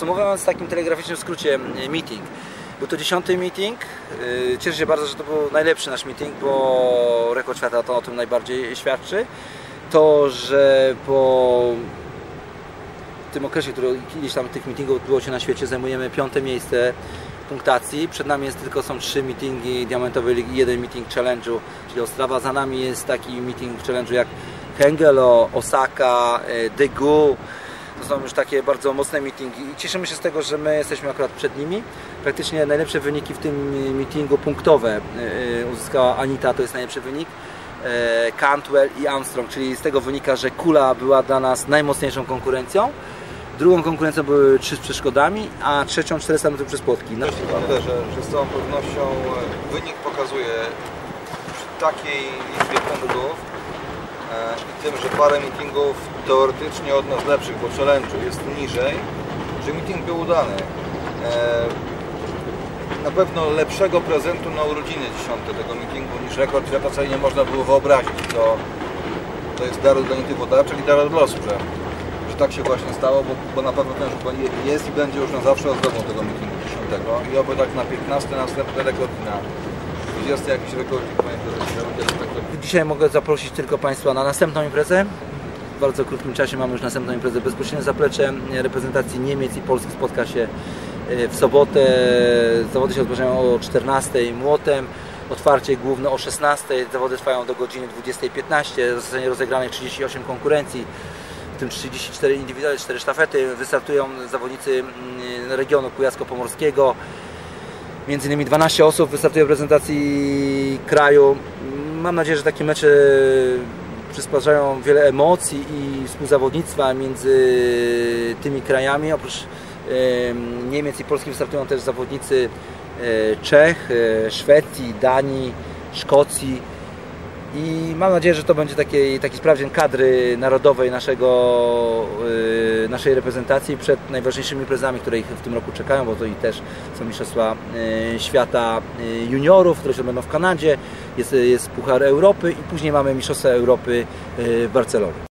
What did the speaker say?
Podsumowując w takim telegraficznym skrócie e, meeting. Był to dziesiąty meeting. E, Cieszę się bardzo, że to był najlepszy nasz meeting, bo rekord świata to o tym najbardziej świadczy. To, że po tym okresie, który kiedyś tam tych meetingów odbyło się na świecie, zajmujemy piąte miejsce punktacji. Przed nami jest tylko są trzy meetingi Diamentowej Ligi jeden meeting challenge'u, czyli Ostrawa. Za nami jest taki meeting challenge'u jak Hengelo, Osaka, e, Daegu. To są już takie bardzo mocne meetingi i cieszymy się z tego, że my jesteśmy akurat przed nimi. Praktycznie najlepsze wyniki w tym meetingu punktowe e, e, uzyskała Anita, to jest najlepszy wynik. e, Cantwell i Armstrong, czyli z tego wynika, że Kula była dla nas najmocniejszą konkurencją. Drugą konkurencją były trzy z przeszkodami, a trzecią 400 metrów przez płotki. No, Myśli Pan też, że, z całą pewnością e, wynik pokazuje przy takiej liczbie punktów e, i tym, że parę meetingów teoretycznie od nas lepszych, bo challenge'u jest niżej, że meeting był udany. E, na pewno lepszego prezentu na urodziny 10 tego meetingu niż rekord świata sobie nie można było wyobrazić. To, to jest dar dla nie tylko darczy, i dar od losu, że, że tak się właśnie stało, bo, bo na pewno ten je- jest i będzie już na zawsze ozdobą tego meetingu 10. I oby tak na 15 następny rekord i na 20 jakiś rekordzik, Dzisiaj mogę zaprosić tylko Państwa na następną imprezę. W bardzo krótkim czasie mamy już następną imprezę. Bezpośrednie zaplecze reprezentacji Niemiec i Polski spotka się e, w sobotę. Zawody się odbywają o 14 młotem. Otwarcie główne o 16. Zawody trwają do godziny 20.15. Zostanie rozegranych 38 konkurencji, w tym 34 indywidualne, 4 sztafety. Wystartują zawodnicy mm, regionu Kujawsko-Pomorskiego. Między innymi 12 osób wystartuje w prezentacji kraju. Mam nadzieję, że takie mecze przysparzają wiele emocji i współzawodnictwa między tymi krajami. Oprócz em, Niemiec i Polski wystartują też zawodnicy e, Czech, e, Szwecji, Danii, Szkocji. I mam nadzieję, że to będzie taki, taki sprawdzian kadry narodowej naszego, y, naszej reprezentacji przed najważniejszymi imprezami, które ich w tym roku czekają, bo to i też są Mistrzostwa y, Świata y, Juniorów, które się odbędą w Kanadzie, jest, jest Puchar Europy i później mamy Mistrzostwa Europy y, w Barcelonie.